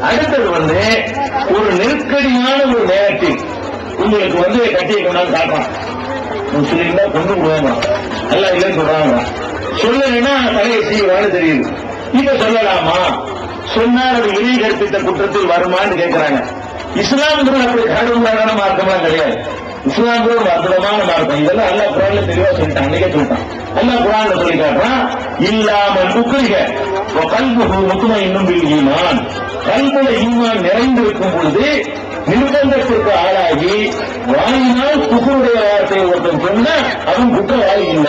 அடுத்தது வந்து ஒரு நெருக்கடியான ஒரு நேரத்தில் உங்களுக்கு வந்து கட்டியை கொண்டாந்து காட்டுறான். முஸ்லீம் கொண்டு விடுவாங்க நல்லா இல்லைன்னு சொல்றாங்க. சொல்லலைன்னா தலையை செய்வான்னு தெரியுது. இப்ப சொல்லலாமா? சொன்னார் அது இணை கற்பித்த குற்றத்தில் வருமான்னு கேட்கிறாங்க இஸ்லாம்ங்கிறது அப்படி கடவுளான மார்க்கம்லாம் கிடையாது. இஸ்லாம்ங்கிறது ஒரு அற்புதமான மார்க்கம். இதெல்லாம் அல்லா குரான்ல தெளிவா சொல்லிட்டான். அன்னைக்கே சொல்லிட்டான். அல்லா குரான்ல சொல்லி காட்டுறான் இல்லாமல் உக்குரிக கல்பு முக்குமா இன்னும் ஈமான். கல்புல ஈமான் நிறைந்திருக்கும் பொழுது நிர்பந்தத்திற்கு ஆளாகி வாயினால் குக்குருடைய வார்த்தை ஒருத்தன் சொன்னா அவன் குற்றவாளி இல்ல.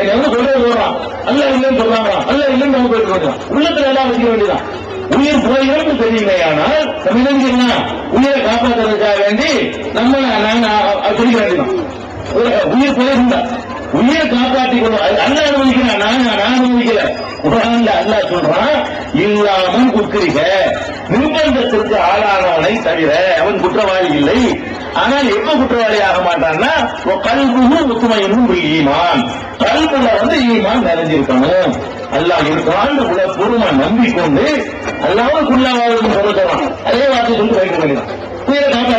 என்ன வந்து சொல்றது போறான் அல்ல இல்லைன்னு சொல்றாங்க அல்ல இல்லைன்னு நம்ம போயிட்டு இருக்கோம். உள்ளத்துல எல்லாம் வச்சுக்க வேண்டியதான் உயிர் போயிடும் தெரியலையானால் தமிழஞ்சிருந்தா உயிரை காப்பாற்றுறதுக்காக வேண்டி நம்ம நாங்க அ- சொல்லிக்க வேண்டியதான் உயிர் போயிருந்தா உயிரை காப்பாற்றிக்கணும் அது அல்ல அனுமதிக்கிறான் நான் நான் அனுமதிக்கல குரான்ல அல்ல சொல்றான் இல்லாமல் குக்கிரிக நிர்பந்தத்திற்கு ஆளானவனை தவிர அவன் குற்றவாளி இல்லை. ஆனால் எப்ப குற்றவாளி ஆக மாட்டான்னா கல்புகு ஒத்துமையும் ஈமான். கல்புல வந்து ஈமான் நிறைஞ்சிருக்கணும். அல்லாஹ் இருக்கான்னு உள்ள பூர்வமா நம்பிக்கொண்டு அல்லாமல் குள்ளாவாதுன்னு சொல்ல அதே வார்த்தை சொல்லி வைக்க முடியும்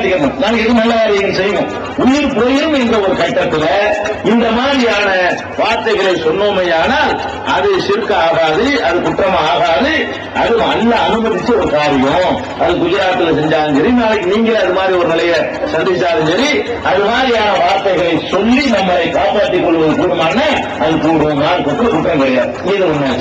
உயிரை காப்பாற்றிக்கணும் எது நல்ல காரியம் செய்வோம் உயிர் போயிரும் என்ற ஒரு கட்டத்துல இந்த மாதிரியான வார்த்தைகளை சொன்னோமையானால் அது சிற்க ஆகாது அது குற்றம் ஆகாது அது அல்ல அனுமதிச்ச ஒரு காரியம். அது குஜராத்தில் செஞ்சாலும் சரி நாளைக்கு நீங்களே அது மாதிரி ஒரு நிலையை சந்திச்சாலும் சரி அது மாதிரியான வார்த்தைகளை சொல்லி நம்மளை காப்பாற்றிக் கொள்வது கூடுமான அது கூடுவோம் நான் குற்றம் கிடையாது. இது ஒண்ணு